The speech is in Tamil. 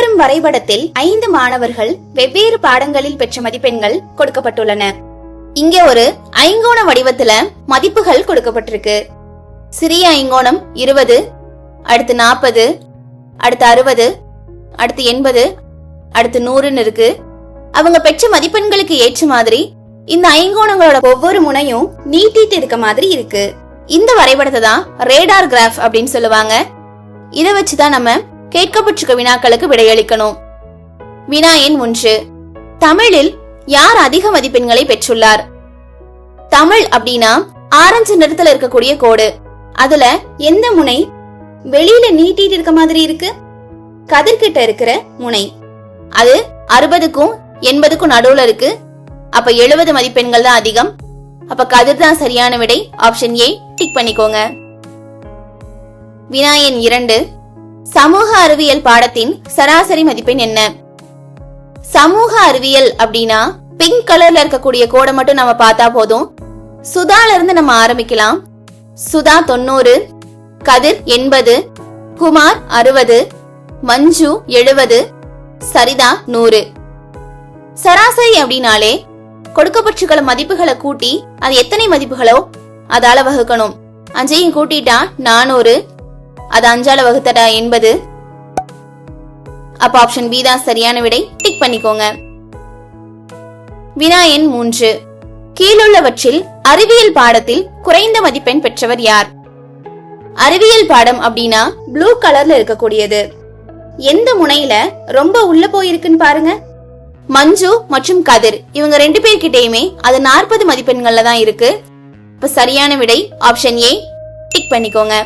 பின்வரும் வரைபடத்தில் ஐந்து மாணவர்கள் வெவ்வேறு பாடங்களில் பெற்ற மதிப்பெண்கள் கொடுக்கப்பட்டுள்ளன. இங்க ஒரு ஐங்கோண வடிவத்துல மதிப்புகள் கொடுக்கப்பட்டிருக்கு. சிறிய ஐங்கோணம் இருபது அடுத்து நாற்பது அடுத்து அறுபது அடுத்து எண்பது அடுத்து நூறுன்னு இருக்கு. அவங்க பெற்ற மதிப்பெண்களுக்கு ஏற்ற மாதிரி இந்த ஐங்கோணங்களோட ஒவ்வொரு முனையும் நீட்டிட்டு இருக்க மாதிரி இருக்கு. இந்த வரைபடத்தை தான் ரேடார் கிராஃப் அப்படின்னு சொல்லுவாங்க. இதை வச்சுதான் நம்ம கேட்கப்பட்டிருக்க வினாக்களுக்கு விடையளிக்கணும். வினா எண் ஒன்று. தமிழில் யார் அதிக மதிப்பெண்களை பெற்றுள்ளார்? தமிழ் அப்படின்னா ஆரஞ்சு நிறத்துல இருக்கக்கூடிய கோடு. அதுல எந்த முனை வெளியில நீட்டிட்டு இருக்க மாதிரி இருக்கு? கதிர்கிட்ட இருக்கிற முனை. அது அறுபதுக்கும் எண்பதுக்கும் நடுவுல இருக்கு. அப்ப எழுபது மதிப்பெண்கள் தான் அதிகம். அப்ப கதிர் தான் சரியான விடை. ஆப்ஷன் ஏ டிக் பண்ணிக்கோங்க. வினாயன் இரண்டு. சமூக அறிவியல் பாடத்தின் சராசரி மதிப்பெண் என்ன? சமூக அறிவியல் அப்படின்னா பிங்க் கலர்ல இருக்கக்கூடிய கோடை மட்டும் நம்ம பார்த்தா போதும். சுதால இருந்து நம்ம ஆரம்பிக்கலாம். சுதா தொண்ணூறு கதிர் எண்பது குமார் அறுபது மஞ்சு எழுபது சரிதா நூறு. சராசரி அப்படின்னாலே கொடுக்கப்பட்டிருக்கிற மதிப்புகளை கூட்டி அது எத்தனை மதிப்புகளோ அதால வகுக்கணும். அஞ்சையும் கூட்டிட்டா நானூறு அது அஞ்சால வகுத்தடா என்பது? அப்ப ஆப்ஷன் பி தான் சரியான விடை. டிக் பண்ணிக்கோங்க. வினா எண் மூன்று. கீழுள்ளவற்றில் அறிவியல் பாடத்தில் குறைந்த மதிப்பெண் பெற்றவர் யார்? அறிவியல் பாடம் அப்படின்னா ப்ளூ கலர்ல இருக்கக்கூடியது. எந்த முனையில ரொம்ப உள்ள போயிருக்குன்னு பாருங்க. மஞ்சு மற்றும் கதிர். இவங்க ரெண்டு பேர்கிட்டயுமே அது நாற்பது மதிப்பெண்கள்ல தான் இருக்கு. இப்ப சரியான விடை ஆப்ஷன் ஏ டிக் பண்ணிக்கோங்க.